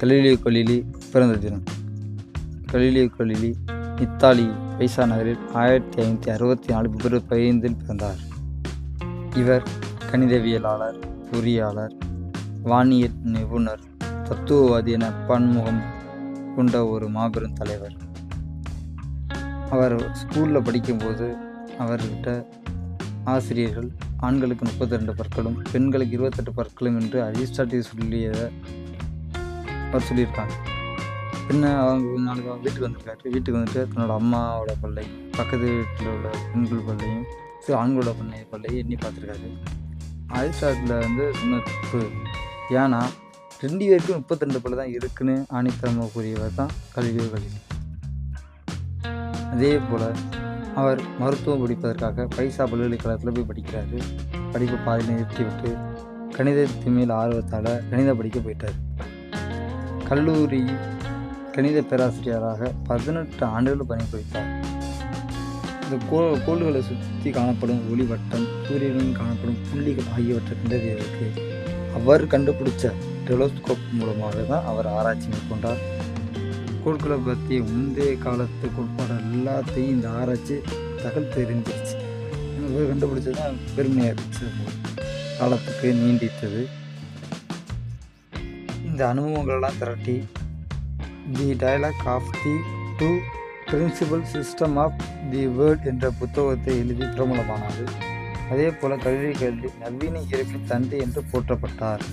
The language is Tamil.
கலீலியோ கொலிலி பிறந்த தினம். கலீலியோ கொலிலி இத்தாலி பைசா நகரில் ஆயிரத்தி ஐநூற்றி அறுபத்தி நாலு பிப்ரவரி பதினைந்தில் பிறந்தார். இவர் கணிதவியலாளர் பொறியாளர் வானியல் நிபுணர் தத்துவவாதி என பன்முகம் கொண்ட ஒரு மாபெரும் தலைவர். அவர் ஸ்கூலில் படிக்கும்போது அவர்கிட்ட ஆசிரியர்கள் ஆண்களுக்கு முப்பத்தி ரெண்டு பற்களும் பெண்களுக்கு இருபத்தெட்டு பற்களும் என்று அரிஸ்டாட்டில் சொல்லியதை அவர் சொல்லியிருக்காங்க. பின்ன அவங்க நாளைக்கு நாளுக்கு அவங்க வீட்டுக்கு வந்திருக்காரு. வீட்டுக்கு வந்துட்டு தன்னோட அம்மாவோட பல்லை பக்கத்து வீட்டில் உள்ள பெண்கள் பல்லையும் சரி ஆண்களோட பண்ணை பல்லையும் எண்ணி பார்த்துருக்காரு. அரிஸ்டாட்டில் வந்து சொன்ன தப்பு. ஏன்னா ரெண்டு பேருக்கும் முப்பத்தி ரெண்டு பல்லு தான் இருக்குன்னு ஆணித்தரமாக கூறியவர் தான் கல்வியோ கல்வி அதே போல் அவர் மருத்துவம் படிப்பதற்காக பைசா பல்கலைக்கழகத்தில் போய் படிக்கிறாரு. படிப்பு பாதி நிறுத்திவிட்டு கணிதத்தின் மேல் ஆர்வத்தால் கணிதம் படிக்க போயிட்டார். கல்லூரி கணித பேராசிரியராக பதினெட்டு ஆண்டுகள் பணிபுரித்தார் இந்த கோ கோள்களை சுற்றி காணப்படும் ஒளி வட்டம் சூரியனில் காணப்படும் புள்ளிகள் ஆகியவற்றை கண்டறிவதற்கு அவர் கண்டுபிடிச்ச டெலோஸ்கோப் மூலமாக தான் அவர் ஆராய்ச்சி மேற்கொண்டார். கோள்களை பற்றி முந்தைய காலத்து கோட்பாடு எல்லாத்தையும் இந்த ஆராய்ச்சி தகவல் தெரிஞ்சிருச்சு. இவர் கண்டுபிடிச்சது தான் பெருமையாக இருந்துச்சு. காலத்துக்கு நீண்டித்தது இந்த அனுபவங்களெல்லாம் திரட்டி the dialogue of the two principal system of the world என்ற புத்தகத்தை எழுதி பிரபலமானார் அதே போல் கல்வி கல்வி நவீன இயற்கை தந்தை என்று போற்றப்பட்டார்.